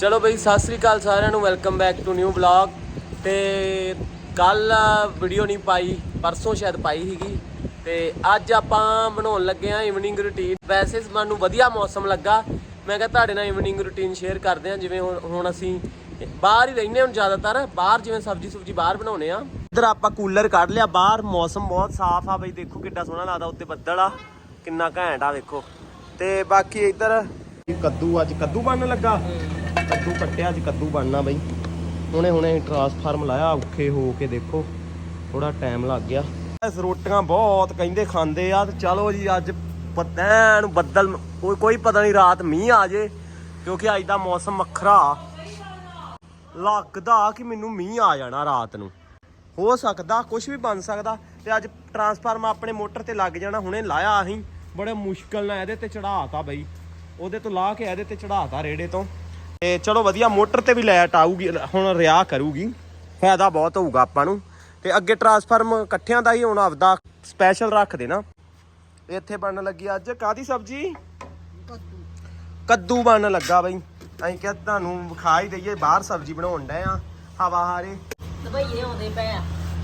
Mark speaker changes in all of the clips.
Speaker 1: ਚਲੋ ਬਈ, ਸਤਿ ਸ੍ਰੀ ਅਕਾਲ ਸਾਰਿਆਂ ਨੂੰ welcome back to new blog ਤੇ ਕੱਲ ਵੀਡੀਓ ਨਹੀਂ ਪਾਈ, ਪਰਸੋਂ ਸ਼ਾਇਦ ਪਾਈ ਸੀਗੀ। ਤੇ ਅੱਜ ਆਪਾਂ ਬਣਾਉਣ ਲੱਗੇ ਆ ਇਵਨਿੰਗ ਰੁਟੀਨ ਵੈਸੇ ਸਾਨੂੰ ਵਧੀਆ ਮੌਸਮ ਲੱਗਾ। ਮੈਂ ਕਿਹਾ ਤੁਹਾਡੇ ਨਾਲ ਇਵਨਿੰਗ ਰੁਟੀਨ ਸ਼ੇਅਰ ਕਰਦੇ ਆ ਜਿਵੇਂ ਹੁਣ ਅਸੀਂ ਬਾਹਰ ਹੀ ਰਹਿੰਦੇ ਹੁਣ ਜ਼ਿਆਦਾਤਰ। ਬਾਹਰ ਜਿਵੇਂ ਸਬਜੀ ਸੁਬਜੀ ਬਾਹਰ ਬਣਾਉਨੇ ਆ ਇਧਰ ਆਪਾਂ ਕੂਲਰ ਕੱਢ ਲਿਆ। ਬਾਹਰ ਮੌਸਮ ਬਹੁਤ ਸਾਫ਼ ਆ ਬਈ, ਦੇਖੋ ਕਿੱਡਾ ਸੋਹਣਾ ਲੱਗਦਾ, ਉੱਤੇ ਬੱਦਲ ਆ। ਕਿੰਨਾ ਘੈਂਟ ਆ ਦੇਖੋ ਤੇ ਬਾਕੀ ਇਧਰ, ਕੱਦੂ ਅੱਜ ਕੱਦੂ ਬਣਨ ਲੱਗਾ। ਕੱਦੂ ਕੱਟਿਆ ਅੱਜ ਕੱਦੂ ਬਣਨਾ ਬਈ। ਹੁਣੇ ਹੁਣੇ ਟਰਾਂਸਫਾਰਮ ਲਾਇਆ, ਔਖੇ ਹੋ ਕੇ ਦੇਖੋ। ਥੋੜਾ ਟਾਈਮ ਲੱਗ ਗਿਆ। ਇਸ ਰੋਟੀਆਂ ਬਹੁਤ ਕਹਿੰਦੇ ਖਾਂਦੇ ਆ, ਤੇ ਚਲੋ ਜੀ ਅੱਜ ਪਤਾ ਬੱਦਲ, ਕੋਈ ਕੋਈ ਪਤਾ ਨਹੀਂ ਰਾਤ ਮੀਂਹ ਆ ਜੇ, ਕਿਉਂਕਿ ਅੱਜ ਦਾ ਮੌਸਮ ਵੱਖਰਾ। ਲੱਗਦਾ ਕਿ ਮੈਨੂੰ ਮੀਂਹ ਆ ਜਾਣਾ ਰਾਤ ਨੂੰ। ਹੋ ਸਕਦਾ ਕੁਝ ਵੀ ਬਣ ਸਕਦਾ, ਤੇ ਅੱਜ ਟਰਾਂਸਫਾਰਮ ਆਪਣੇ ਮੋਟਰ ਤੇ ਲੱਗ ਜਾਣਾ, ਹੁਣੇ ਲਾਇਆ ਅਸੀਂ। ਬੜੇ ਮੁਸ਼ਕਲ ਨਾਲ ਇਹਦੇ ਤੇ ਚੜਾਤਾ ਬਈ। ਉਹਦੇ ਤੋਂ ਲਾ ਕੇ ਇਹਦੇ ਤੇ ਚੜਾਤਾ ਰੇੜੇ ਤੋਂ। ਤੇ ਚਲੋ ਵਧੀਆ ਮੋਟਰ ਤੇ ਵੀ ਲਾਈਟ ਆਊਗੀ ਹੁਣ ਰਿਆ ਕਰੂਗੀ। ਫਾਇਦਾ ਬਹੁਤ ਹੋਊਗਾ ਆਪਾਂ ਨੂੰ। ਤੇ ਅੱਗੇ ਟਰਾਂਸਫਾਰਮ ਇਕੱਠਿਆਂ ਦਾ ਹੀ ਹੁਣ ਆਪਦਾ ਸਪੈਸ਼ਲ ਰੱਖ ਦੇਣਾ ਇੱਥੇ ਬਣਨ ਲੱਗੀ ਅੱਜ ਕਾਦੀ ਸਬਜੀ? ਕੱਦੂ। ਬਣਨ ਲੱਗਾ ਬਈ। ਅਸੀਂ ਕਿਹਾ ਤੁਹਾਨੂੰ ਵਿਖਾ ਹੀ ਦਈਏ ਬਾਹਰ ਸਬਜੀ ਬਣਾਉਣ ਡਏ ਆ ਹਵਾ ਹਾਰੇ।
Speaker 2: ਦਵਾਈਏ ਆਉਂਦੇ ਪਏ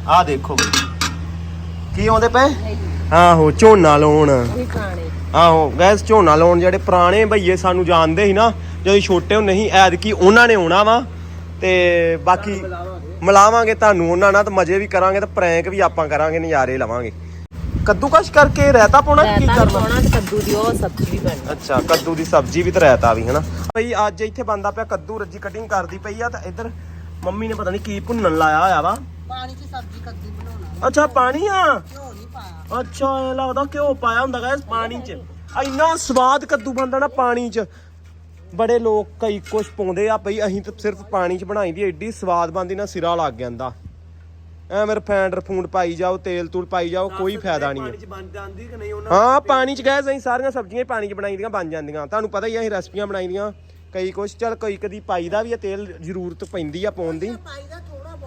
Speaker 2: ਆ।
Speaker 1: ਦੇਖੋ ਬਈ। ਕੀ ਆਉਂਦੇ ਪਏ? ਆਹੋ ਝੋਨਾ ਲਾਉਣ। ਆਹੋ ਗੈਸ ਝੋਨਾ ਲਾਉਣ ਜਿਹੜੇ ਪੁਰਾਣੇ ਭਈਏ ਸਾਨੂੰ ਜਾਣਦੇ ਸੀ ਨਾ ਜਦੋਂ ਛੋਟੇ ਹੁੰਦੇ ਸੀ ਐਤਕੀ ਉਹਨਾਂ ਨੇ ਆਉਣਾ ਵਾ ਤੇ ਬਾਕੀ ਮਿਲਾਵਾਂਗੇ। ਤੁਹਾਨੂੰ ਉਹਨਾਂ ਨਾਲ ਤੇ ਮਜ਼ੇ ਵੀ ਕਰਾਂਗੇ ਤੇ ਪ੍ਰੈਂਕ ਵੀ ਆਪਾਂ ਕਰਾਂਗੇ ਨਜ਼ਾਰੇ ਲਵਾਂਗੇ। ਕੱਦੂਕਸ਼ ਕਰਕੇ ਰਹਿਤਾ ਪਾਉਣਾ ਕਿ ਕੀ ਕਰਨਾ?
Speaker 2: ਪਾਉਣਾ ਤੇ ਕੱਦੂ ਦੀ ਉਹ ਸਬਜ਼ੀ ਵੀ ਬਣਨੀ।
Speaker 1: ਅੱਛਾ ਕੱਦੂ ਦੀ ਸਬਜ਼ੀ ਵੀ ਤੇ ਰਾਇਤਾ ਵੀ ਹਨਾ? ਭਈ ਅੱਜ ਇੱਥੇ ਬੰਦਾ ਪਿਆ ਕੱਦੂ ਰੱਜੀ ਕਟਿੰਗ ਕਰਦੀ ਪਈ ਆ ਤਾਂ ਇੱਧਰ ਮੰਮੀ ਨੇ ਪਤਾ ਨਹੀਂ ਕੀ ਭੁੰਨਣ ਲਾਇਆ ਹੋਇਆ ਵਾ।
Speaker 2: ਪਾਣੀ 'ਚ ਸਬਜ਼ੀ ਕੱਦੂ ਬਣਾਉਣਾ।
Speaker 1: ਅੱਛਾ ਪਾਣੀ ਆ?
Speaker 2: ਘਿਓ ਨਹੀਂ ਪਾਇਆ।
Speaker 1: ਅੱਛਾ ਇਹ ਲੱਗਦਾ ਘਿਓ ਪਾਇਆ ਹੁੰਦਾ ਗਾਇਸ ਪਾਣੀ 'ਚ। ਇੰਨਾ ਸਵਾਦ ਕੱਦੂ ਬਣਦਾ ਨਾ ਪਾਣੀ 'ਚ। ਬੜੇ ਲੋਕ ਕਈ ਕੁਛ ਪਾਉਂਦੇ ਆ ਬਈ ਅਸੀਂ ਤਾਂ ਸਿਰਫ ਪਾਣੀ 'ਚ ਬਣਾਈ ਦੀ ਐਡੀ ਸਵਾਦ ਬਣਦੀ ਨਾ ਸਿਰਾ ਲੱਗ ਜਾਂਦਾ। ਐਵੇਂ ਰਿਫਾਈਂਡ ਰਫੂੰਡ ਪਾਈ ਜਾਓ ਤੇਲ ਤੂਲ ਪਾਈ ਜਾਓ ਕੋਈ ਫਾਇਦਾ ਨਹੀਂ ਹੈ
Speaker 3: ਬਣ ਜਾਂਦੀ ਕਿ ਨਹੀਂ ਉਹਨਾਂ
Speaker 1: ਹਾਂ ਪਾਣੀ 'ਚ ਗਏ ਅਸੀਂ ਸਾਰੀਆਂ ਸਬਜ਼ੀਆਂ ਹੀ ਪਾਣੀ 'ਚ ਬਣਾਈ ਦੀਆਂ ਬਣ ਜਾਂਦੀਆਂ। ਤੁਹਾਨੂੰ ਪਤਾ ਹੀ ਆ ਅਸੀਂ ਰੈਸਪੀਆਂ ਬਣਾਈ ਦੀਆਂ ਕਈ ਕੁਛ। ਚੱਲ ਕਈ ਕਦੀ ਪਾਈਦਾ ਵੀ ਆ ਤੇਲ ਜ਼ਰੂਰਤ ਪੈਂਦੀ ਆ ਪਾਉਣ ਦੀ।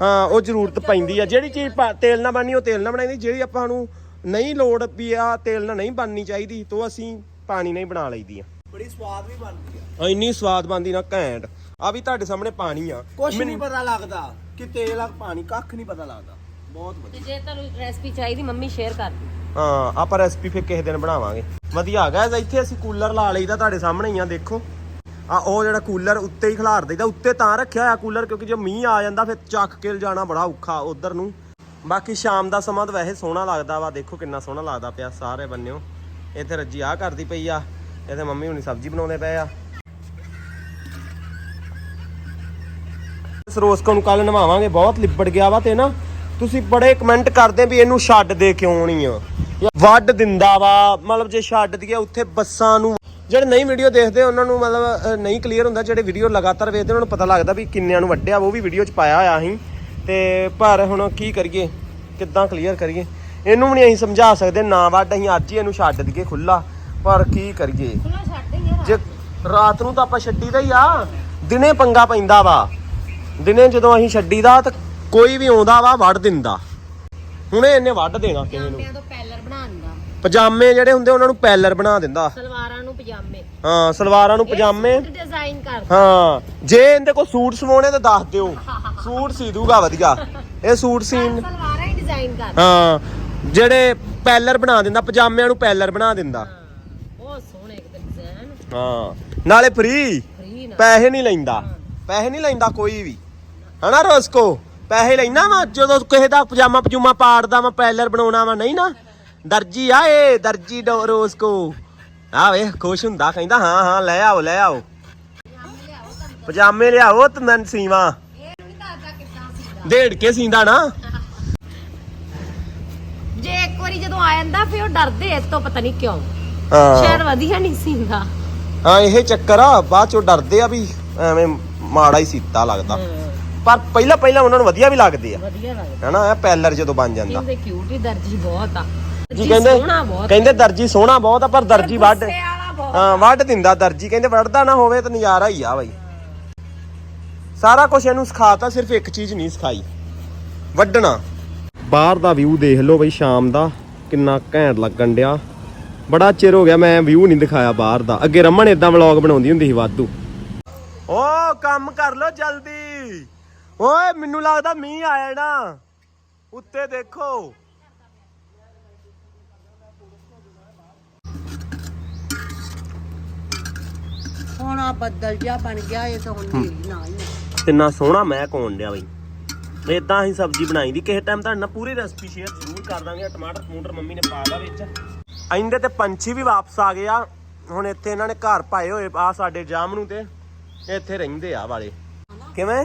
Speaker 1: ਹਾਂ ਉਹ ਜ਼ਰੂਰਤ ਪੈਂਦੀ ਆ। ਜਿਹੜੀ ਚੀਜ਼ ਪਾ- ਤੇਲ ਨਾਲ ਬਣਨੀ ਉਹ ਤੇਲ ਨਾਲ ਬਣਾਈਦੀ ਜਿਹੜੀ ਆਪਾਂ ਨੂੰ ਨਹੀਂ ਲੋੜ ਵੀ ਆ ਤੇਲ ਨਾਲ ਨਹੀਂ ਬਣਨੀ ਚਾਹੀਦੀ ਤੋਂ ਅਸੀਂ ਪਾਣੀ ਨਾਲ ਹੀ ਬਣਾ ਲਈਦੀ ਆ।
Speaker 3: ਬੜੀ ਸਵਾਦ ਵੀ ਬਣਦੀ ਆ।
Speaker 1: ਆ ਇੰਨੀ ਸਵਾਦ ਬਣਦੀ ਨਾ ਘੈਂਟ। ਆ ਵੀ ਤੁਹਾਡੇ ਸਾਹਮਣੇ ਪਾਣੀ ਆ।
Speaker 3: ਕੁਛ ਨਹੀਂ ਪਤਾ ਲੱਗਦਾ ਕਿ ਤੇਲ ਆ ਪਾਣੀ ਕੱਖ ਨਹੀਂ ਪਤਾ ਲੱਗਦਾ। ਬਹੁਤ ਵਧੀਆ।
Speaker 2: ਤੇ ਜੇ ਤੁਹਾਨੂੰ ਰੈਸਪੀ ਚਾਹੀਦੀ ਮੰਮੀ ਸ਼ੇਅਰ ਕਰ ਦਿਓ।
Speaker 1: ਹਾਂ ਆਪਾਂ ਰੈਸਪੀ ਫਿਰ ਕਿਸੇ ਦਿਨ ਬਣਾਵਾਂਗੇ। ਵਧੀਆ ਆ ਗਿਆ ਇੱਥੇ ਅਸੀਂ ਕੂਲਰ ਲਾ ਲਈਦਾ ਤੁਹਾਡੇ ਸਾਹਮਣੇ ਹੀ ਆ ਦੇਖੋ। ਆ ਉਹ ਜਿਹੜਾ ਕੂਲਰ ਉੱਤੇ ਹੀ ਖਿਲਾਰ ਦਈਦਾ। ਉੱਤੇ ਤਾਂ ਰੱਖਿਆ ਹੋਇਆ ਕੂਲਰ ਕਿਉਂਕਿ ਜੇ ਮੀਂਹ ਆ ਜਾਂਦਾ ਫਿਰ ਚੱਕ ਕੇ ਜਾਣਾ ਬੜਾ ਔਖਾ ਉਧਰ ਨੂੰ। ਬਾਕੀ ਸ਼ਾਮ ਦਾ ਸਮਾਂ ਤਾਂ ਵੈਸੇ ਸੋਹਣਾ ਲੱਗਦਾ ਵਾ। ਦੇਖੋ ਕਿੰਨਾ ਸੋਹਣਾ ਲੱਗਦਾ ਪਿਆ ਸਾਰੇ ਬੰਨਿਓ। ਇੱਥੇ ਰੱਜੀ ਆ ਕਰਦੀ ਪਈ ਆ। ਇੱਥੇ ਮੰਮੀ ਹੁਣੀ ਸਬਜ਼ੀ ਬਣਾਉਂਦੇ ਪਏ ਆ। ਸਰੋਸਕੋ ਨੂੰ ਕੱਲ ਨਵਾਵਾਂਗੇ, ਬਹੁਤ ਲਿਬੜ ਗਿਆ ਵਾ ਤੇ ਨਾ, ਤੁਸੀਂ ਬੜੇ ਕਮੈਂਟ ਕਰਦੇ ਵੀ ਇਹਨੂੰ ਛੱਡ ਦੇ ਕਿਉਂ ਨਹੀਂ ਆ। ਵੱਢ ਦਿੰਦਾ ਵਾ, ਮਤਲਬ ਜੇ ਛੱਡ ਦਈਏ, ਉੱਥੇ ਬੱਸਾਂ ਨੂੰ ਜਿਹੜੇ ਨਹੀਂ ਵੀਡੀਓ ਦੇਖਦੇ, ਉਹਨਾਂ ਨੂੰ ਮਤਲਬ ਨਹੀਂ ਕਲੀਅਰ ਹੁੰਦਾ, ਜਿਹੜੇ ਵੀਡੀਓ ਲਗਾਤਾਰ ਵੇਖਦੇ, ਉਹਨਾਂ ਨੂੰ ਪਤਾ ਲੱਗਦਾ ਵੀ ਕਿੰਨਿਆਂ ਨੂੰ ਵੱਢਿਆ, ਉਹ ਵੀ ਵੀਡੀਓ 'ਚ ਪਾਇਆ ਹੋਇਆ ਅਸੀਂ ਤੇ ਪਰ ਹੁਣ ਕੀ ਕਰੀਏ, ਕਿੱਦਾਂ ਕਲੀਅਰ ਕਰੀਏ? ਇਹਨੂੰ ਵੀ ਨਹੀਂ ਅਸੀਂ ਸਮਝਾ ਸਕਦੇ, ਨਾ ਵੱਢ, ਅਸੀਂ ਅੱਜ ਹੀ ਇਹਨੂੰ ਛੱਡ ਦਈਏ ਖੁੱਲਾ ਪਰ ਕੀ ਕਰੀਏ? ਜੇ ਰਾਤ ਨੂੰ ਤਾਂ ਆਪਾਂ ਛੱਡੀਦਾ ਹੀ ਆ। ਦਿਨੇ ਪੰਗਾ ਪੈਂਦਾ ਵਾ। ਦਿਨੇ ਜਦੋਂ ਅਸੀਂ ਛੱਡੀਦਾ ਤਾਂ ਕੋਈ ਵੀ ਆਉਂਦਾ ਵਾ ਵੱਢ ਦਿੰਦਾ। ਹੁਣੇ ਇਹਨੇ ਵੱਢ ਦੇਣਾ ਕਿਸੇ ਨੂੰ।
Speaker 2: ਪਜਾਮਿਆਂ ਤੋਂ ਪੈਲਰ ਬਣਾ ਦਿੰਦਾ।
Speaker 1: ਪਜਾਮੇ ਜਿਹੜੇ ਹੁੰਦੇ ਉਹਨਾਂ ਨੂੰ ਪੈਲਰ ਬਣਾ ਦਿੰਦਾ।
Speaker 2: ਸਲਵਾਰਾਂ ਨੂੰ ਪਜਾਮੇ।
Speaker 1: ਹਾਂ ਸਲਵਾਰਾਂ ਨੂੰ ਪਜਾਮੇ।
Speaker 2: ਡਿਜ਼ਾਈਨ ਕਰ
Speaker 1: ਹਾਂ ਜੇ ਇਹਦੇ ਕੋਲ ਸੂਟ ਸਵਾਉਣੇ ਤਾਂ ਦੱਸ ਦਿਓ। ਸੂਟ ਸੀ ਦੂਗਾ ਵਧੀਆ। ਇਹ ਸੂਟ ਸੀਨ
Speaker 2: ਸਲਵਾਰਾਂ ਹੀ ਡਿਜ਼ਾਈਨ ਕਰ
Speaker 1: ਹਾਂ ਜਿਹੜੇ ਪੈਲਰ ਬਣਾ ਦਿੰਦਾ ਪਜਾਮਿਆਂ ਨੂੰ ਪੈਲਰ ਬਣਾ ਦਿੰਦਾ
Speaker 2: ਉਹ ਸੋਹਣੇ ਕਿਤੇ ਡਿਜ਼ਾਈਨ
Speaker 1: ਹਾਂ। ਨਾਲੇ ਫ੍ਰੀ
Speaker 2: ਫ੍ਰੀ ਨਾ।
Speaker 1: ਪੈਸੇ ਨਹੀਂ ਲੈਂਦਾ। ਪੈਸੇ ਨਹੀਂ ਲੈਂਦਾ ਕੋਈ ਵੀ। ਹਨਾ ਰੋਸਕੋ? ਪੈਸੇ ਲੈਣਾ ਵਾ ਜਦੋਂ ਕਿਸੇ ਦਾ ਪਜਾਮਾ ਪਜੂਮਾ ਪਾੜਦਾ ਵਾ ਪੈਲਰ ਬਣਾਉਣਾ ਵਾ ਨਹੀਂ ਨਾ? ਦਰਜੀ ਆ ਏ ਦਰਜੀ ਰੋਸਕੋ। ਆ ਵੇ ਖੁਸ਼ ਹੁੰਦਾ ਕਹਿੰਦਾ ਹਾਂ ਹਾਂ ਲੈ ਆਓ ਲੈ ਆਓ। ਪਜਾਮੇ ਲਿਆਓ ਤੇ ਮੈਂ ਸੀਵਾ।
Speaker 2: ਇਹ ਨਹੀਂ ਦੱਸਦਾ ਕਿੱਦਾਂ ਸੀਦਾ
Speaker 1: ਢੇੜ ਕੇ ਸੀਂਦਾ ਨਾ।
Speaker 2: ਜੇ ਇੱਕ ਵਾਰੀ ਜਦੋਂ ਆ ਜਾਂਦਾ ਫਿਰ ਉਹ ਡਰਦੇ ਇਸ ਤੋਂ ਪਤਾ ਨਹੀਂ ਕਿਉਂ।
Speaker 1: ਹਾਂ।
Speaker 2: ਸ਼ਾਇਦ ਵਧੀਆ ਨਹੀਂ ਸੀਂਦਾ।
Speaker 1: ਹਾਂ ਇਹ ਚੱਕਰ ਆ ਬਾਅਦ ਚੋਂ ਡਰਦੇ ਆ ਵੀ ਐਵੇਂ ਮਾੜਾ ਹੀ ਸੀਤਾ ਲੱਗਦਾ। ਪਰ ਪਹਿਲਾਂ ਪਹਿਲਾਂ ਉਹਨਾਂ ਨੂੰ ਵਧੀਆ ਵੀ ਲੱਗਦੇ ਆ।
Speaker 2: ਵਧੀਆ ਲੱਗਦਾ।
Speaker 1: ਹਨਾ ਇਹ ਪੈਲਰ ਜਦੋਂ ਬਣ ਜਾਂਦਾ।
Speaker 2: ਕਹਿੰਦੇ ਕਿਊਟ ਹੀ ਦਰਜੀ ਬਹੁਤ ਆ।
Speaker 1: ਜੀ
Speaker 2: ਦਰਜੀ
Speaker 1: ਕਹਿੰਦੇ
Speaker 2: ਸੋਹਣਾ ਬਹੁਤ
Speaker 1: ਕਹਿੰਦੇ ਦਰਜੀ ਸੋਹਣਾ ਬਹੁਤ ਆ ਪਰ ਦਰਜੀ ਵੱਢ ਹਾਂ ਵੱਢ ਦਿੰਦਾ ਦਰਜੀ। ਕਹਿੰਦੇ ਵੱਢਦਾ ਨਾ ਹੋਵੇ ਤਾਂ ਨਜ਼ਾਰਾ ਹੀ ਆ ਬਾਈ। ਸਾਰਾ ਕੁਝ ਇਹਨੂੰ ਸਿਖਾਤਾ ਸਿਰਫ ਇੱਕ ਚੀਜ਼ ਨਹੀਂ ਸਿਖਾਈ। ਵੱਢਣਾ। ਬਾਹਰ ਦਾ ਵਿਊ ਦੇਖ ਲਓ ਬਈ ਸ਼ਾਮ ਦਾ ਕਿੰਨਾ ਘੈਂਟ ਲੱਗਣ ਡਿਆ। ਬੜਾ ਚਿਰ ਹੋ ਗਿਆ ਮੈਂ ਵਿਊ ਨਹੀਂ ਦਿਖਾਇਆ ਬਾਹਰ ਦਾ। ਅੱਗੇ ਰਮਨ ਇਦਾਂ ਵਲੌਗ ਬਣਾਉਂਦੀ ਹੁੰਦੀ ਸੀ ਵਾਧੂ। ਓ ਕੰਮ ਕਰ ਲੋ ਜਲਦੀ। ਓਏ ਮੈਨੂੰ ਲੱਗਦਾ ਮੀਂਹ ਆਇਆ ਨਾ। ਉੱਤੇ ਦੇਖੋ।
Speaker 4: ਸੋਹਣਾ ਬੱਦਲ ਜਿਹਾ ਬਣ ਗਿਆ ਇਹ ਤਾਂ ਹੁਣ ਨੇਰੀ ਨਾ ਹੀ।
Speaker 1: ਕਿੰਨਾ ਸੋਹਣਾ ਮੈਂ ਕੋਣ ਡਿਆ ਬਈ। ਇਦਾਂ ਹੀ ਸਬਜ਼ੀ ਬਣਾਈ ਦੀ। ਕਿਸੇ ਟਾਈਮ ਤੁਹਾਡੇ ਨਾਲ ਪੂਰੀ ਰੈਸਪੀ ਸ਼ੇਅਰ ਜ਼ਰੂਰ ਕਰ ਦਾਂਗੇ। ਟਮਾਟਰ ਟਮੂਟਰ ਮੰਮੀ ਨੇ ਪਾ ਦਾ ਵਿੱਚ। ਆਇੰਦੇ ਤੇ ਪੰਛੀ ਵੀ ਵਾਪਸ ਆ ਗਏ ਆ। ਹੁਣ ਇੱਥੇ ਇਹਨਾਂ ਨੇ ਘਰ ਪਾਏ ਹੋਏ ਆ ਸਾਡੇ ਜਾਮਨੂ ਤੇ ਇੱਥੇ ਰਹਿੰਦੇ ਆ ਵਾਲੇ। ਕਿਵੇਂ?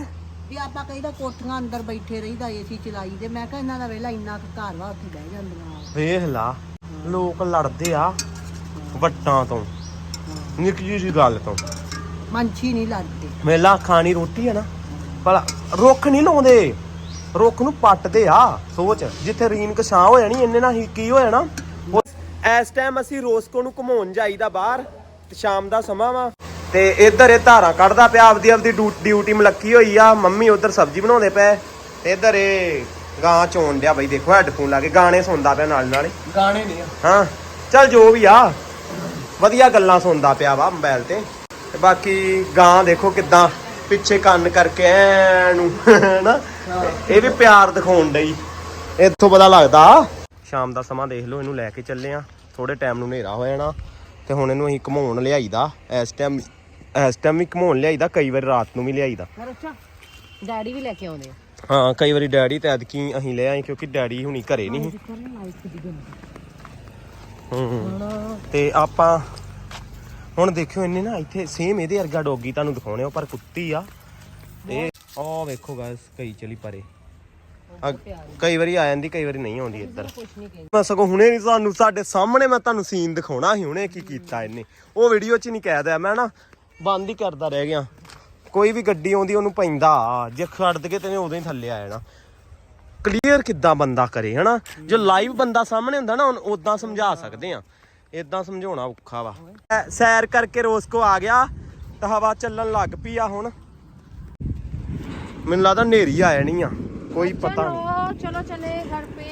Speaker 4: ਵੀ ਆਪਾਂ ਕਹਿੰਦਾ ਕੋਠੀਆਂ ਅੰਦਰ ਬੈਠੇ ਰਹੀਦਾ ਏਸੀ ਚਲਾਈ ਦੇ। ਮੈਂ ਕਿਹਾ ਇਹਨਾਂ ਦਾ ਵੇਲਾ ਇੰਨਾ ਕੁ ਘਰ ਵਾ ਉੱਥੇ ਬਹਿ ਜਾਂਦੀਆਂ
Speaker 1: ਵੇਖ ਲਾ ਲੋਕ ਲੜਦੇ ਆ ਵੱਟਾਂ ਤੋਂ ਨਿੱਕੀ ਜਿਹੀ ਗੱਲ ਤੋਂ।
Speaker 4: ਮੰਛੀ ਨਹੀਂ ਲੜਦੇ।
Speaker 1: ਮੇਲਾ ਖਾਣੀ ਰੋਟੀ ਹੈ ਨਾ ਭਲਾ ਰੁੱਖ ਨਹੀਂ ਲਾਉਂਦੇ। ਰੁੱਖ ਨੂੰ ਪੱਟਦੇ ਆ ਸੋਚ। ਜਿੱਥੇ ਰੀਨ ਕਛਾਂ ਹੋ ਜਾਣੀ ਇੰਨੇ ਨਾਲ ਹੀ ਕੀ ਹੋ ਜਾਣਾ ਇਸ ਟਾਈਮ ਅਸੀਂ ਰੋਸਕੋ ਨੂੰ ਘੁਮਾਉਣ ਜਾਈਦਾ ਬਾਹਰ ਤੇ ਸ਼ਾਮ ਦਾ ਸਮਾਂ ਵਾ। ਤੇ ਇੱਧਰ ਇਹ ਧਾਰਾਂ ਕੱਢਦਾ ਪਿਆ ਆਪਦੀ ਆਪਦੀ ਡਿਊ- ਡਿਊਟੀ ਮਲੱਕੀ ਹੋਈ ਆ ਮੰਮੀ ਉਧਰ ਸਬਜ਼ੀ ਬਣਾਉਂਦੇ ਪਏ। ਤੇ ਇੱਧਰ ਇਹ ਗਾਂ ਚੋਣ ਡਿਆ ਬਈ ਦੇਖੋ ਹੈੱਡਫੋਨ ਲਾ ਕੇ ਗਾਣੇ ਸੁਣਦਾ ਪਿਆ ਨਾਲ ਨਾਲ।
Speaker 3: ਗਾਣੇ ਨਹੀਂ ਆ।
Speaker 1: ਹਾਂ ਚੱਲ ਜੋ ਵੀ ਆ ਵਧੀਆ ਗੱਲਾਂ ਸੁਣਦਾ ਪਿਆ ਵਾ ਮੋਬਾਈਲ ਤੇ। ਤੇ ਬਾਕੀ ਗਾਂ ਦੇਖੋ ਕਿਦਾਂ ਪਿੱਛੇ ਕੰਨ ਕਰਕੇ ਐ ਨੂੰ ਨਾ ਇਹ ਵੀ ਪਿਆਰ ਦਿਖਾਉਣ ਡਈ। ਇੱਥੋਂ ਪਤਾ ਲੱਗਦਾ ਸ਼ਾਮ ਦਾ ਸਮਾਂ ਦੇਖ ਲਓ ਇਹਨੂੰ ਲੈ ਕੇ ਚੱਲੇ ਆ। ਥੋੜੇ ਟਾਈਮ ਨੂੰ ਹਨੇਰਾ ਹੋ ਜਾਣਾ ਤੇ ਹੁਣ ਇਹਨੂੰ ਅਸੀਂ ਘਮਾਉਣ ਲਿਆਈਦਾ। ਇਸ ਟਾਈਮ ਇਸ ਟਾਈਮ ਵੀ ਘਮਾਉਣ ਲਿਆਈਦਾ ਕਈ ਵਾਰੀ ਰਾਤ ਨੂੰ ਵੀ ਲਿਆਈਦਾ।
Speaker 2: ਅੱਛਾ ਡੈਡੀ ਵੀ ਲੈ ਕੇ ਆਉਂਦੇ ਆ।
Speaker 1: ਹਾਂ ਕਈ ਵਾਰੀ ਡੈਡੀ ਤੇ ਐਤਕੀ ਅਸੀਂ ਲੈ ਆਏ ਕਿਉਂਕਿ ਡੈਡੀ ਹੁਣੀ ਘਰੇ ਨਹੀਂ ਸੀ। ਹੂੰ ਤੇ ਆਪਾਂ ਹੁਣ ਦੇਖਿਓ ਇਹਨੇ ਨਾ ਇੱਥੇ ਸੇਮ ਇਹਦੇ ਵਰਗਾ ਡੋਗੀ ਤੁਹਾਨੂੰ ਦਿਖਾਉਣੇ ਆ ਪਰ ਕੁੱਤੀ ਆ। ਤੇ ਆਹ ਵੇਖੋ ਗਾਇਸ ਕਈ ਚਲੀ ਪਰੇ। ਆ, ਕਈ ਵਾਰੀ ਆ ਜਾਂਦੀ ਕਈ ਵਾਰੀ ਨਹੀਂ ਆਉਂਦੀ ਇੱਧਰ। ਮੈਂ ਸਗੋਂ ਹੁਣੇ ਨਹੀਂ ਤੁਹਾਨੂੰ ਸਾਡੇ ਸਾਹਮਣੇ ਮੈਂ ਤੁਹਾਨੂੰ ਸੀਨ ਦਿਖਾਉਣਾ ਸੀ ਹੁਣੇ ਕੀ ਕੀਤਾ ਇਹਨੇ। ਉਹ ਵੀਡੀਓ 'ਚ ਨਹੀਂ ਕਹਿ ਦਿਆ ਮੈਂ ਨਾ ਬੰਦ ਹੀ ਕਰਦਾ ਰਹਿ ਗਿਆ। ਕੋਈ ਵੀ ਗੱਡੀ ਆਉਂਦੀ ਉਹਨੂੰ ਪੈਂਦਾ ਜੇ ਖੜ ਦਗੇ ਤੇ ਉਦੋਂ ਹੀ ਥੱਲੇ ਆ ਜਾਣਾ। ਕਲੀਅਰ ਕਿੱਦਾਂ ਬੰਦਾ ਕਰੇ ਹਨਾ? ਜੋ ਲਾਈਵ ਬੰਦਾ ਸਾਹਮਣੇ ਹੁੰਦਾ ਨਾ ਉਦਾਂ ਸਮਝਾ ਸਕਦੇ ਆ। ਇਦਾਂ ਸਮਝਾਉਣਾ ਔਖਾ ਵਾ। ਐ, ਸੈਰ ਕਰਕੇ ਰੋਸਕੋ ਆ ਗਿਆ ਤਾਂ ਹਵਾ ਚੱਲਣ ਲੱਗ ਪਈ ਆ ਹੁਣ। ਮੈਨੂੰ ਲੱਗਦਾ ਹਨੇਰੀ ਆ ਜਾਣੀ ਆ। ਕੋਈ ਪਤਾ ਨਹੀਂ।
Speaker 2: ਚਲੋ ਚਲੇ ਘਰ ਪੇ।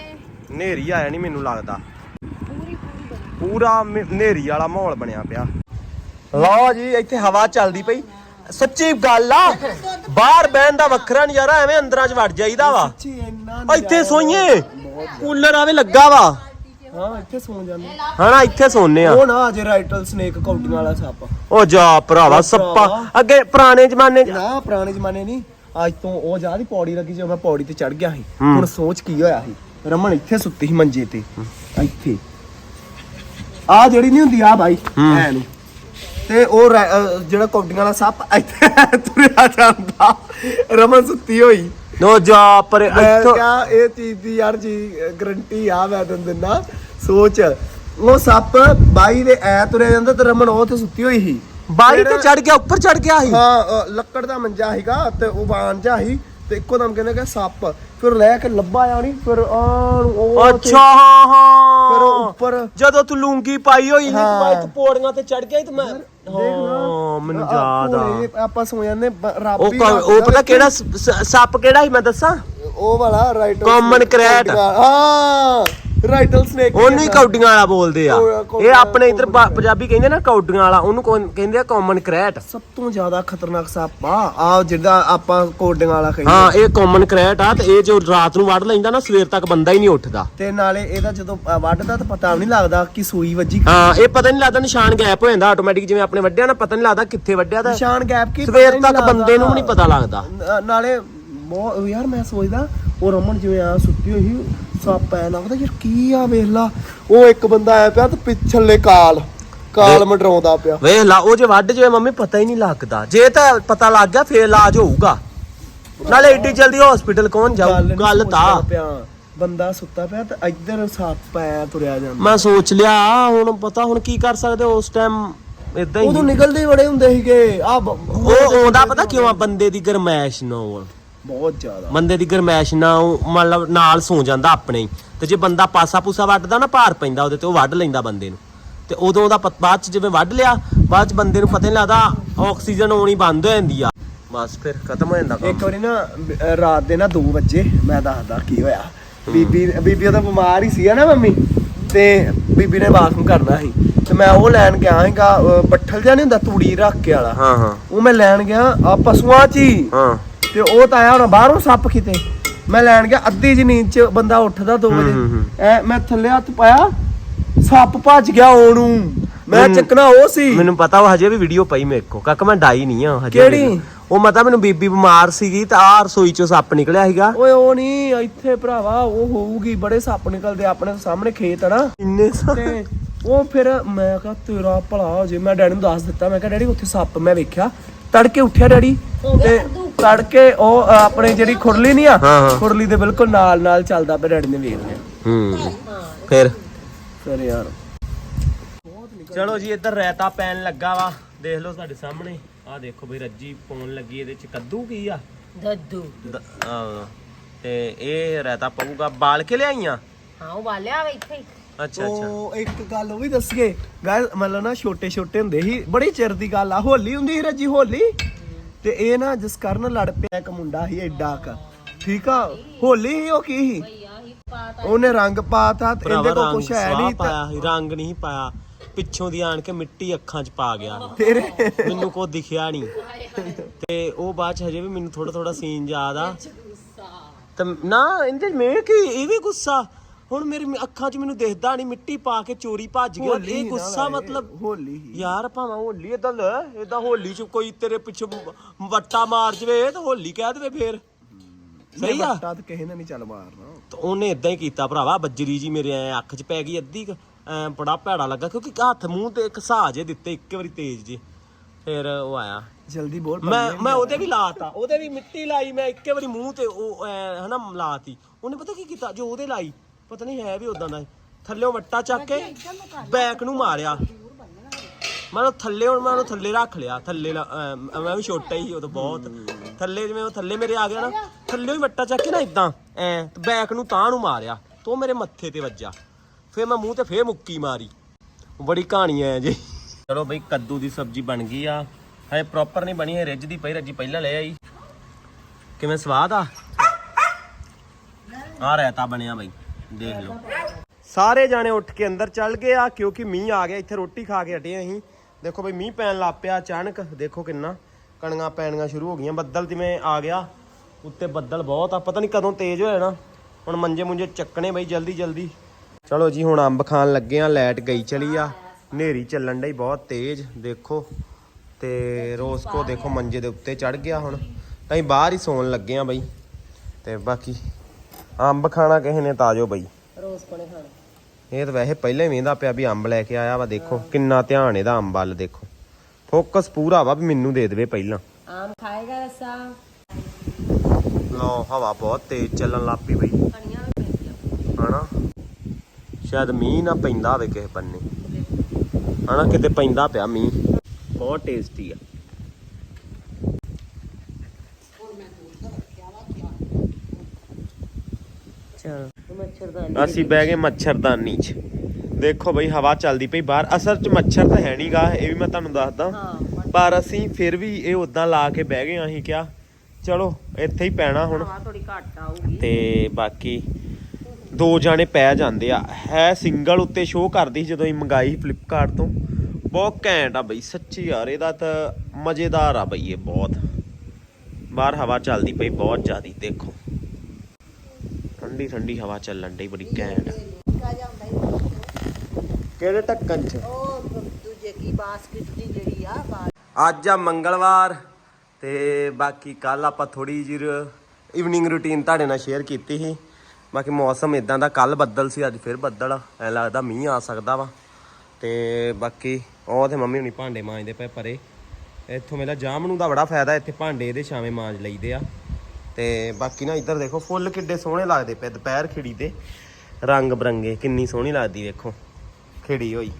Speaker 1: ਹਨੇਰੀ ਆ ਜਾਣੀ ਮੈਨੂੰ ਲੱਗਦਾ।
Speaker 2: ਪੂਰੀ ਪੂਰੀ
Speaker 1: ਪੂਰਾ ਮ- ਹਨੇਰੀ ਵਾਲਾ ਮਾਹੌਲ ਬਣਿਆ ਪਿਆ। ਲਓ ਜੀ ਇੱਥੇ ਹਵਾ ਚੱਲਦੀ ਪਈ। ਸੱਚੀ ਗੱਲ ਆ ਬਾਹਰ ਬਹਿਣ ਦਾ ਵੱਖਰਾ ਨਜ਼ਾਰਾ ਐਵੇਂ ਅੰਦਰਾਂ 'ਚ ਵੜ ਜਾਈਦਾ ਵਾ।
Speaker 3: ਇੰਨਾ
Speaker 1: ਇੱਥੇ ਸੋਈਏ। ਕੂਲਰ ਆਵੇ ਲੱਗਾ ਵਾ।
Speaker 3: ਹਾਂ ਇੱਥੇ ਸੌਂ ਜਾਂਦੇ।
Speaker 1: ਹਨਾ ਇੱਥੇ ਸੋਨੇ ਆ।
Speaker 3: ਉਹ ਨਾ ਅਜੇ ਰਾਈਟਲ ਸਨੇਕ ਕੌਂਟਿੰਗ ਵਾਲਾ ਸੱਪ।
Speaker 1: ਉਹ ਜਾ ਭਰਾਵਾ। ਸੱਪਾ। ਅੱਗੇ ਪੁਰਾਣੇ ਜ਼ਮਾਨੇ 'ਚ
Speaker 3: ਨਾ ਪੁਰਾਣੇ ਜ਼ਮਾਨੇ ਨਹੀਂ। ਅੱਜ ਤੋਂ ਉਹ ਜ਼ਿਆਦਾ ਪੌੜੀ ਲੱਗੀ ਜਦੋਂ ਮੈਂ ਪੌੜੀ ਤੇ ਚੜ ਗਿਆ ਸੀ। ਹੁਣ ਸੋਚ ਕੀ ਹੋਇਆ ਸੀ? ਰਮਨ ਇੱਥੇ ਸੁੱਤੀ ਸੀ ਮੰਜੇ ਤੇ। ਇੱਥੇ। ਆ ਜਿਹੜੀ ਨਹੀਂ ਹੁੰਦੀ ਆ ਬਾਈ ਐ ਨੂੰ। ਤੇ ਉਹ ਜਿਹੜਾ ਕੌਂਟਿੰਗ ਵਾਲਾ ਸੱਪ ਇੱਥੇ ਤੁਰਿਆ ਜਾਂਦਾ। ਰਮਨ ਸੁੱਤੀ ਹੋਈ।
Speaker 1: ਨੋ ਜਾ ਪਰ ਇੱਥੋਂ
Speaker 3: ਕਿਹਾ ਇਹ ਚੀਜ਼ ਦੀ ਯਾਰ ਜੀ ਗਰੰਟੀ ਆ ਮੈਂ ਤੈਨੂੰ ਦਿੰਦਾ। ਸੋਚ। ਉਹ ਸੱਪ ਬਾਈ ਦੇ ਐ ਤੁਰਿਆ ਜਾਂਦਾ ਤੇ ਰਮਨ ਉਹ ਤੇ ਸੁੱਤੀ ਹੋਈ ਸੀ।
Speaker 1: ਬਾਈ ਤੇ ਚੜ ਗਿਆ ਉੱਪਰ ਚੜ ਗਿਆ ਸੀ।
Speaker 3: ਹਾਂ ਅ, ਲੱਕੜ ਦਾ ਮੰਜਾ ਸੀਗਾ ਤੇ ਉਹ ਬਾਣ ਜਾ ਸੀ ਤੇ ਇੱਕੋ ਦਮ ਕਹਿੰਦੇ ਕਿ ਸੱਪ। ਫਿਰ ਲੈ ਕੇ ਲੱਭਾ ਆ ਨਹੀਂ ਫਿਰ ਆਣ ਉਹ ਤੇ-
Speaker 1: ਅੱਛਾ ਹਾਂ ਹਾਂ।
Speaker 3: ਫਿਰ ਉਹ ਉੱਪਰ
Speaker 1: ਜਦੋਂ ਤੂੰ ਲੂੰਗੀ ਪਾਈ ਹੋਈ ਸੀ
Speaker 3: ਹਾਂ।
Speaker 1: ਬਾਈ ਤੂੰ ਪੌੜੀਆਂ ਤੇ ਚੜ ਗਿਆ ਸੀ ਤੇ ਮੈਂ ਹਾਂ ਮੈਨੂੰ ਯਾਦ ਆ।
Speaker 3: ਭੋਲੇ ਆਪਾਂ ਸੋ ਜਾਂਦੇ ਬ- ਰੱਬ
Speaker 1: ਉਹ
Speaker 3: ਹੀ
Speaker 1: ਕੌਣ-
Speaker 3: ਰੱਬ
Speaker 1: ਉਹ
Speaker 3: ਦਾ
Speaker 1: ਪਤਾ ਕਿਹੜਾ ਸ- ਸ- ਸੱਪ ਕਿਹੜਾ ਸੀ ਮੈਂ ਦੱਸਾਂ?
Speaker 3: ਉਹ ਵਾਲਾ ਰਾਈਟਲ
Speaker 1: Common crate।
Speaker 3: ਹਾਂ। ਰਾਈਟਲ ਸਨੇਕ
Speaker 1: ਉਹਨੂੰ ਹੀ ਕੌਡੀਆਂ ਵਾਲਾ ਬੋਲਦੇ ਆ।
Speaker 3: ਉਹ
Speaker 1: ਇਹ
Speaker 3: ਕੌਡੀਆਂ-
Speaker 1: ਆਪਣੇ ਇਧਰ ਪੰਜਾਬੀ ਕਹਿੰਦੇ ਨਾ ਕੌਡੀਆਂ ਵਾਲਾ ਉਹਨੂੰ ਕੌਣ- ਕਹਿੰਦੇ ਆ ਕਾਮਨ ਕਰੈਟ
Speaker 3: ਸਭ ਤੋਂ ਜ਼ਿਆਦਾ ਖਤਰਨਾਕ ਸੱਪ ਆ। ਆ ਜਿਹੜਾ ਆਪਾਂ ਕੋਡਿੰਗ ਵਾਲਾ ਕਹਿੰਦੇ
Speaker 1: ਹਾਂ ਇਹ ਕਾਮਨ ਕਰੈਟ ਆ ਤੇ ਇਹ ਜੋ ਰਾਤ ਨੂੰ ਵੜ ਲੈਂਦਾ ਨਾ ਸਵੇਰ ਤੱਕ ਬੰਦਾ ਹੀ ਨਹੀਂ ਉੱਠਦਾ।
Speaker 3: ਤੇ ਨਾਲੇ ਇਹਦਾ ਜਦੋਂ ਅ, ਵੱਢਦਾ ਤਾਂ ਪਤਾ ਵੀ ਨਹੀਂ ਲੱਗਦਾ ਕਿ ਸੂਈ ਵੱਜੀ
Speaker 1: ਹਾਂ ਇਹ ਪਤਾ ਨਹੀਂ ਲੱਗਦਾ ਨਿਸ਼ਾਨ ਗੈਪ ਹੋ ਜਾਂਦਾ ਆਟੋਮੈਟਿਕ ਜਿਵੇਂ ਆਪਣੇ ਵੱਡਿਆ ਨਾ ਪਤਾ ਨਹੀਂ ਲੱਗਦਾ ਕਿੱਥੇ ਵੱਡਿਆ ਤਾਂ।
Speaker 3: ਨਿਸ਼ਾਨ ਗੈਪ ਕੀ
Speaker 1: ਸਵੇਰ ਤੱਕ ਬੰਦੇ ਨੂੰ ਵੀ ਨਹੀਂ। ਪਤਾ ਲੱਗਦਾ।
Speaker 3: ਨਾਲੇ ਬਹੁਤ ਯਾਰ ਮੈਂ ਸੋਚਦਾ ਉਹ ਰਮਨ ਜਿਵੇਂ ਆ ਸੁੱਤੀ ਹੋਈ ਸੀ, ਸੱਪ ਐ ਲੱਗਦਾ ਯਾਰ ਕੀ ਆ ਵੇਖ ਲਾ। ਉਹ ਇੱਕ ਬੰਦਾ ਆਇਆ ਪਿਆ ਤੇ ਪਿਛਲੇ ਕਾਲ ਕਾਲ ਮਡਰਾਉਂਦਾ ਪਿਆ।
Speaker 1: ਵੇਖ ਲਾ ਉਹ ਜੇ ਵੱਢ ਜਾਵੇ ਮੰਮੀ ਪਤਾ ਹੀ ਨਹੀਂ ਲੱਗਦਾ। ਜੇ ਤਾਂ ਪਤਾ ਲੱਗ ਗਿਆ ਫੇਰ ਇਲਾਜ ਹੋਊਗਾ। ਨਾਲੇ ਏਡੀ ਜਲਦੀ ਹਸਪੀਟਲ ਕੌਣ ਜਾਊ?
Speaker 3: ਨੀ
Speaker 1: ਗੱਲ ਤਾਂ।
Speaker 3: ਬੰਦਾ ਸੁੱਤਾ ਪਿਆ ਤੇ ਇੱਧਰ ਸੱਪ ਐ ਤੁਰਿਆ ਜਾਂਦਾ।
Speaker 1: ਮੈਂ ਸੋਚ ਲਿਆ ਹੁਣ ਪਤਾ ਹੁਣ ਕੀ ਕਰ ਸਕਦੇ ਉਸ ਟਾਈਮ ਇਦਾਂ
Speaker 3: ਉਦੋਂ
Speaker 1: ਹੀ
Speaker 3: ਨਿਕਲਦੇ ਹੀ ਬੜੇ ਹੁੰਦੇ ਸੀਗੇ। ਆ
Speaker 1: ਉਹ ਆਉਂਦਾ ਪਤਾ ਕਿਉਂ ਆ ਬੰਦੇ ਦੀ ਗਰਮੈਸ਼ ਨਾਲ
Speaker 3: ਬਹੁਤ ਜ਼ਿਆਦਾ।
Speaker 1: ਬੰਦੇ ਦੀ ਗਰਮੈਸ਼ ਉਹ ਮਤਲਬ ਨਾਲ ਸੌ ਜਾਂਦਾ ਆਪਣੇ ਹੀ। ਤੇ ਜੇ ਬੰਦਾ ਪਾਸਾ ਪੂਸਾ ਵੱਢਦਾ ਨਾ ਭਾਰ ਪੈਂਦਾ ਉਹਦੇ ਤੇ ਉਹ ਵੱਢ ਲੈਂਦਾ ਬੰਦੇ ਨੂੰ। ਤੇ ਉਦੋਂ ਉਹਦਾ ਬਾਅਦ ਚ ਜਿਵੇਂ ਵੱਢ ਲਿਆ ਬਾਅਦ ਚ ਬੰਦੇ ਨੂੰ ਪਤਾ ਨਹੀਂ ਲੱਗਦਾ ਆਕਸੀਜਨ ਆਉਣੀ ਬੰਦ ਹੋ ਜਾਂਦੀ ਆ। ਬਸ ਫਿਰ ਖਤਮ ਹੋ ਜਾਂਦਾ ਕੰਮ।
Speaker 3: ਇੱਕ ਵਾਰੀ ਨਾ ਅਹ ਰਾਤ ਦੇ ਨਾ 2 ਵਜੇ ਮੈਂ ਦੱਸਦਾ ਕੀ ਹੋਇਆ। ਬੀਬੀ ਬੀਬੀ ਉਹਦਾ ਬਿਮਾਰ ਹੀ ਸੀ ਨਾ ਮੰਮੀ ਤੇ ਬੀਬੀ ਨੇ ਬਾਥਰੂਮ ਕਰਨਾ ਸੀ। ਤੇ ਮੈਂ ਉਹ ਲੈਣ ਗਿਆ ਹੈਗਾ ਅਹ, ਬੱਠਲ ਜਿਹਾ ਨਹੀਂ ਹੁੰਦਾ ਤੂੜੀ ਰੱਖ ਕੇ ਵਾਲਾ।
Speaker 1: ਹਾਂ ਹਾਂ।
Speaker 3: ਉਹ ਮੈਂ ਲੈਣ ਗਿਆ ਆ ਪਸ਼ੂਆਂ 'ਚ ਹੀ।
Speaker 1: ਹਾਂ।
Speaker 3: ਤੇ ਉਹ ਤਾਂ ਆਇਆ ਹੁਣ ਬਾਹਰੋਂ ਸੱਪ ਕਿਤੇ। ਮੈਂ ਲੈਣ ਗਿਆ ਅੱਧੀ ਜ਼ਮੀਨ 'ਚ ਬੰਦਾ ਉੱਠਦਾ 2
Speaker 1: ਹੂੰ, ਹੂੰ,
Speaker 3: ਵਜੇ ਐ ਮੈਂ ਥੱਲੇ ਹੱਥ ਪਾਇਆ ਸੱਪ ਭੱਜ ਗਿਆ ਉਹਨੂੰ। ਮੈਂ ਚੱਕਣਾ ਉਹ ਸੀ।
Speaker 1: ਮੈਨੂੰ ਪਤਾ ਉਹ ਹਜੇ ਵੀ ਵੀਡੀਓ ਪਈ ਮੇਰੇ ਕੋ ਕਾਕਾ ਮੈਂ ਡਾਈ ਨਹੀਂ ਆ ਹਜੇ
Speaker 3: ਕਿਹੜੀ?
Speaker 1: ਉਹ ਮਤਾ ਮੈਨੂੰ ਬੀਬੀ ਬਿਮਾਰ ਸੀਗੀ ਤਾਂ ਆ ਰਸੋਈ ਚੋਂ ਸੱਪ ਨਿਕਲਿਆ ਸੀਗਾ।
Speaker 3: ਓਏ ਉਹ ਨਹੀਂ ਇੱਥੇ ਭਰਾਵਾ ਉਹ ਹੋਊਗੀ ਬੜੇ ਸੱਪ ਨਿਕਲਦੇ ਆਪਣੇ ਸਾਹਮਣੇ ਖੇਤ ਆ ਨਾ।
Speaker 1: ਇੰਨੇ
Speaker 3: ਤੇ ਉਹ ਫਿਰ ਮੈਂ ਕਿਹਾ ਤੇਰਾ ਭਲਾ ਹੋ ਜੇ। ਮੈਂ ਡੈਡੀ ਨੂੰ ਦੱਸ ਦਿੱਤਾ ਮੈਂ ਕਿਹਾ ਡੈਡੀ ਉੱਥੇ ਸੱਪ ਮੈਂ ਵੇਖਿਆ। ਤੜਕੇ ਉੱਠਿਆ ਡੈਡੀ। ਤੇ ਤੜਕੇ ਉਹ ਅ, ਆਪਣੇ ਜਿਹੜੀ ਖੁਰਲੀ ਨਹੀਂ ਆ
Speaker 1: ਹਾਂ, ਹਾਂ।
Speaker 3: ਖੁਰਲੀ ਦੇ ਬਿਲਕੁਲ ਨਾਲ ਨਾਲ ਚੱਲਦਾ ਪਿਆ ਡੈਡੀ ਨੇ ਵੇਖ ਲਿਆ।
Speaker 1: ਹੂੰ ਫਿਰ?
Speaker 3: ਫਿਰ ਯਾਰ।
Speaker 1: ਚਲੋ ਜੀ ਇੱਧਰ ਰਾਇਤਾ ਪੈਣ ਲੱਗਾ ਵਾ। ਦੇਖ ਲਓ ਸਾਡੇ ਸਾਹਮਣੇ। ਆਹ ਦੇਖੋ ਬਈ ਰੱਜੀ ਪਾਉਣ ਲੱਗੀ ਇਹਦੇ ਚ ਕੱਦੂ ਕੀ ਆ?
Speaker 2: ਦੱਦੂ।
Speaker 1: ਦ- ਆਹ, ਤੇ ਇਹ ਰਾਇਤਾ ਪਊਗਾ। ਬਾਲ ਕੇ ਲਿਆਈਆਂ?
Speaker 2: ਹਾਂ ਉਹ ਵਾਲਿਆ ਵੇ ਇੱਥੇ ਹੀ।
Speaker 1: ਅੱਛਾ ਅੱਛਾ।
Speaker 3: ਉਹ ਇੱਕ ਗੱਲ ਉਹ ਵੀ ਦੱਸੀਏ। ਗਾਇਸ ਮਤਲਬ ਨਾ ਛੋਟੇ ਛੋਟੇ ਹੁੰਦੇ ਸੀ। ਬੜੀ ਚਿਰ ਦੀ ਗੱਲ ਆ। ਹੋਲੀ ਹੁੰਦੀ ਸੀ ਰੱਜੀ ਹੋਲੀ? ਤੇ ਇਹ ਨਾ ਜਿਸ ਕਾਰਨ ਲੜ ਪਿਆ ਇੱਕ ਮੁੰਡਾ ਸੀ ਐਡਾ ਕ ਠੀਕ ਆ? ਹੋਲੀ ਸੀ ਉਹ ਕੀ ਸੀ? ਉਹਨੇ ਰੰਗ ਪਾਤਾ ਤੇ ਇਹਦੇ ਕੋਲ ਕੁਛ ਹੈ ਨਹੀਂ
Speaker 1: ਪਾਇਆ ਸੀ ਰੰਗ ਨਹੀਂ ਪਾਇਆ। ਪਿੱਛੋਂ ਦੀ ਆਣ ਕੇ ਮਿੱਟੀ ਅੱਖਾਂ 'ਚ ਪਾ ਗਿਆ
Speaker 3: ਤੇਰੇ
Speaker 1: ਮੈਨੂੰ ਕੋ ਦਿਖਿਆ ਨਹੀਂ। ਤੇ ਉਹ ਬਾਅਦ ਚ ਹਜੇ ਵੀ ਮੈਨੂੰ ਥੋੜਾ ਥੋੜਾ ਸੀਨ ਯਾਦ ਆ। ਤੇ ਨਾ ਇਹਦੇ ਮੈਂ ਕੀ ਇਹ ਵੀ ਗੁੱਸਾ। ਹੁਣ ਮੇਰੀ ਅੱਖਾਂ 'ਚ ਮੈਨੂੰ ਦਿਖਦਾ ਨਹੀਂ ਮਿੱਟੀ ਪਾ ਕੇ ਚੋਰੀ ਭੱਜ ਗਿਆ। ਇਹ ਗੁੱਸਾ ਮਤਲਬ
Speaker 3: ਹੋਲੀ
Speaker 1: ਯਾਰ ਭਾਵੇਂ ਹੋਲੀ ਇਦਾਂ ਲੈ ਇਦਾਂ ਹੋਲੀ 'ਚ ਕੋਈ ਤੇਰੇ ਪਿੱਛੇ ਵੱਟਾ ਮਾਰ ਜਵੇ ਤਾਂ ਹੋਲੀ ਕਹਿ ਦੇਵੇ ਫੇਰ। ਸਹੀ ਆ?
Speaker 3: ਵੱਟਾ ਤਾਂ ਕਿਸੇ ਨੇ ਨਹੀਂ ਚੱਲ ਮਾਰਨਾ।
Speaker 1: ਤੇ ਉਹਨੇ ਇਦਾਂ ਹੀ ਕੀਤਾ ਭਰਾਵਾ ਬੱਜਰੀ ਜੀ ਮੇਰੇ ਐ ਅੱਖ 'ਚ ਪੈ ਗਈ ਅੱਧੀ ਐਂ ਬੜਾ ਭੈੜਾ ਲੱਗਾ ਕਿਉਂਕਿ ਹੱਥ ਮੂੰਹ ਤੇ ਇੱਕ ਜੇ ਦਿੱਤੇ ਇੱਕ ਵਾਰੀ ਤੇਜ਼ ਜੇ। ਫਿਰ ਉਹ ਆਇਆ।
Speaker 3: ਜਲਦੀ ਬੋਲ
Speaker 1: ਮੈਂ ਮੈਂ ਉਹਦੇ ਵੀ ਲਾਤਾ ਉਹਦੇ ਵੀ ਮਿੱਟੀ ਲਾਈ ਮੈਂ ਇੱਕੇ ਵਾਰੀ ਮੂੰਹ ਤੇ ਉਹ ਹਨਾ ਲਾਤੀ। ਉਹਨੇ ਪਤਾ ਕੀ ਕੀਤਾ? ਜੋ ਉਹਦੇ ਲਾਈ ਪਤਾ ਨਹੀਂ ਹੈ ਵੀ ਉਦਾਂ ਦਾ ਥੱਲੇੋਂ ਵੱਟਾ ਚੱਕ ਕੇ ਬੈਕ ਨੂੰ ਮਾਰਿਆ। ਮੈਂ ਉਹ ਥੱਲੇ ਹੁਣ ਮੈਂ ਉਹਨੂੰ ਥੱਲੇ ਰੱਖ ਲਿਆ। ਥੱਲੇ ਲਾ- ਮੈਂ ਵੀ ਛੋਟਾ ਹੀ ਉਦੋਂ ਬਹੁਤ। ਥੱਲੇ ਜਿਵੇਂ ਉਹ ਥੱਲੇ ਮੇਰੇ ਆ ਗਿਆ ਨਾ ਥੱਲੇ ਹੀ ਵੱਟਾ ਚੱਕ ਕੇ ਨਾ ਇਦਾਂ ਐ ਬੈਕ ਨੂੰ ਤਾਂ ਨੂੰ ਮਾਰਿਆ। ਤੋ ਮੇਰੇ ਮੱਥੇ ਤੇ ਵੱਜਾ। ਫੇਰ ਮੈਂ ਮੂੰਹ ਤੇ ਫੇਰ ਮੁੱਕੀ ਮਾਰੀ। ਬੜੀ ਕਹਾਣੀ ਐ ਜੀ। ਚਲੋ ਬਈ ਕੱਦੂ ਦੀ ਸਬਜ਼ੀ ਬਣ ਗਈ ਆ। ਹਜੇ ਪ੍ਰੋਪਰ ਨਹੀਂ ਬਣੀ ਹੈ ਰਿੱਝ ਦੀ ਪਈ ਰੱਜੀ ਪਹਿਲਾਂ ਲੈ ਆਈ। ਕਿਵੇਂ ਸਵਾਦ ਆ? ਆ ਰਾਇਤਾ ਬਣਿਆ ਬਈ। ਦੇਖ ਲਓ। ਸਾਰੇ ਜਾਣੇ ਉੱਠ ਕੇ ਅੰਦਰ ਚੱਲ ਗਏ ਆ, ਕਿਉਂਕਿ ਮੀਂਹ ਆ ਗਿਆ, ਇੱਥੇ ਰੋਟੀ ਖਾ ਕੇ ਹਟੇ ਅਸੀਂ। ਦੇਖੋ ਬਈ, ਮੀਂਹ ਪੈਣ ਲੱਗ ਪਿਆ ਅਚਾਨਕ, ਦੇਖੋ ਕਿੰਨਾ। ਕਣੀਆਂ ਪੈਣੀਆਂ ਸ਼ੁਰੂ ਹੋ ਗਈਆਂ, ਬੱਦਲ ਜਿਵੇਂ ਆ ਗਿਆ, ਉੱਤੇ ਬੱਦਲ ਬਹੁਤ ਆ, ਪਤਾ ਨਹੀਂ ਕਦੋਂ ਤੇਜ਼ ਹੋਇਆ ਨਾ। ਹੁਣ ਮੰਜੇ ਮੁੰਜੇ ਚੱਕਣੇ ਬਈ, ਜਲਦੀ ਜਲਦੀ। ਚਲੋ ਜੀ, ਹੁਣ ਅੰਬ ਖਾਣ ਲੱਗੇ ਆ, ਲਾਈਟ ਗਈ ਚਲੀ ਆ। ਹਨੇਰੀ ਚੱਲਣ ਡਈ ਬਹੁਤ ਤੇਜ਼, ਦੇਖੋ। ਤੇ ਰੋਸਕੋ ਦੇਖੋ ਮੰਜੇ ਦੇ ਉੱਤੇ ਚੜ ਗਿਆ ਹੁਣ। ਤਾਂ ਬਾਹਰ ਹੀ ਸੌਣ ਲੱਗੇ ਆ ਬਈ। ਤੇ ਬਾਕੀ ਅੰਬ ਖਾਣਾ ਕਿਸੇ ਨੇ ਤਾਜੋ ਬਈ।
Speaker 2: ਰੋਜ਼ ਕੋਲੇ ਖਾਣਾ।
Speaker 1: ਇਹ ਤਾਂ ਵੈਸੇ ਪਹਿਲਾਂ ਹੀ ਵੇਂਦਾ ਪਿਆ ਵੀ ਅੰਬ ਲੈ ਕੇ ਆਇਆ ਵਾ ਦੇਖੋ ਕਿੰਨਾ ਧਿਆਨ ਇਹਦਾ ਅੰਬ ਵੱਲ ਦੇਖੋ। ਫੋਕਸ ਪੂਰਾ ਵਾ ਵੀ ਮੈਨੂੰ ਦੇ ਦੇਵੇ ਪਹਿਲਾਂ।
Speaker 2: ਆਮ ਖਾਏਗਾ ਰਸਾ।
Speaker 1: ਲੋ ਹਵਾ ਬਹੁਤ ਤੇਜ਼ ਚੱਲਣ ਲੱਗ ਪਈ ਬਈ।
Speaker 2: ਕਣੀਆਂ ਵੀ ਪੈਂਦੀਆਂ
Speaker 1: ਹਨਾ? ਸ਼ਾਇਦ ਮੀਂਹ ਨਾ ਪੈਂਦਾ ਹੋਵੇ ਕਿਸੇ ਬੰਨੇ। ਹਨਾ ਕਿਤੇ ਪੈਂਦਾ ਪਿਆ ਮੀਂਹ। ਬਹੁਤ ਟੇਸਟੀ ਆ।
Speaker 2: ਚਲ ਮੱਛਰਦਾਨੀ
Speaker 1: ਅਸੀਂ ਬਹਿ ਗਏ ਮੱਛਰਦਾਨੀ 'ਚ। ਦੇਖੋ ਬਈ ਹਵਾ ਚੱਲਦੀ ਪਈ ਬਾਹਰ। ਅਸਲ 'ਚ ਮੱਛਰ ਤਾਂ ਹੈ ਨਹੀਂਗਾ ਇਹ ਵੀ ਮੈਂ ਤੁਹਾਨੂੰ ਦੱਸਦਾ। ਪਰ ਅਸੀਂ ਫਿਰ ਵੀ ਇਹ ਉਦਾਂ ਲਾ ਕੇ ਬਹਿ ਗਏ ਅਸੀਂ ਕਿਹਾ ਚਲੋ ਇੱਥੇ ਹੀ ਪੈਣਾ ਹੁਣ।
Speaker 2: ਹਵਾ ਥੋੜੀ ਘੱਟ ਆਊਗੀ।
Speaker 1: ਤੇ ਬਾਕੀ ਦੋ ਜਾਣੇ ਪੈ ਜਾਂਦੇ ਆ। ਹੈ ਸਿੰਗਲ ਉੱਤੇ ਸ਼ੋਅ ਕਰਦੀ ਸੀ ਜਦੋਂ ਅਸੀਂ ਮੰਗਾਈ ਫਲਿੱਪਕਾਰਟ ਤੋਂ। ਬਹੁਤ ਘੈਂਟ ਆ ਬਈ ਸੱਚੀ ਯਾਰ ਇਹਦਾ ਤਾਂ ਮਜ਼ੇਦਾਰ ਆ ਬਈ ਇਹ ਬਹੁਤ। ਬਾਹਰ ਹਵਾ ਚੱਲਦੀ ਪਈ ਬਹੁਤ ਜ਼ਿਆਦੀ ਦੇਖੋ। ਠੰਡੀ ਠੰਡੀ ਹਵਾ ਚੱਲਣ ਡਈ ਬੜੀ ਘੈਂਟ। ਕਿਹੜੇ ਢੱਕਣ 'ਚ?
Speaker 4: ਉਹ ਦੂਜੇ ਕੀ ਬਾਸਕਟ ਦੀ ਜਿਹੜੀ ਆ
Speaker 1: ਅੱਜ ਆ ਮੰਗਲਵਾਰ ਤੇ ਬਾਕੀ ਕੱਲ ਆਪਾਂ ਥੋੜੀ ਜਿਹੀ ਇਵਨਿੰਗ ਰੂਟੀਨ ਤੁਹਾਡੇ ਨਾਲ ਸ਼ੇਅਰ ਕੀਤੀ ਸੀ। ਬਾਕੀ ਮੌਸਮ ਇਦਾਂ ਦਾ ਕੱਲ ਬੱਦਲ ਸੀ ਅੱਜ ਫਿਰ ਬੱਦਲ ਆ। ਐ ਲੱਗਦਾ ਮੀਂਹ ਆ ਸਕਦਾ ਵਾ। ਤੇ ਬਾਕੀ ਉਹ ਤੇ ਮੰਮੀ ਹੁਣੀ ਭਾਂਡੇ ਮਾਂਜਦੇ ਪਏ ਪਰੇ। ਇੱਥੋਂ ਮੇਰਾ ਜਾਮਨੂ ਦਾ ਬੜਾ ਫਾਇਦਾ ਇੱਥੇ ਭਾਂਡੇ ਇਹਦੇ ਛਾਵੇਂ ਮਾਂਜ ਲਈਦੇ ਆ। ਤੇ ਬਾਕੀ ਨਾ ਇੱਧਰ ਦੇਖੋ ਫੁੱਲ ਕਿੱਡੇ ਸੋਹਣੇ ਲੱਗਦੇ ਪਏ ਦੁਪਹਿਰ ਖਿੜੀ ਤੇ ਰੰਗ ਬਰੰਗੇ ਕਿੰਨੀ ਸੋਹਣੀ ਲੱਗਦੀ ਵੇਖੋ। ਖਿੜੀ ਹੋਈ।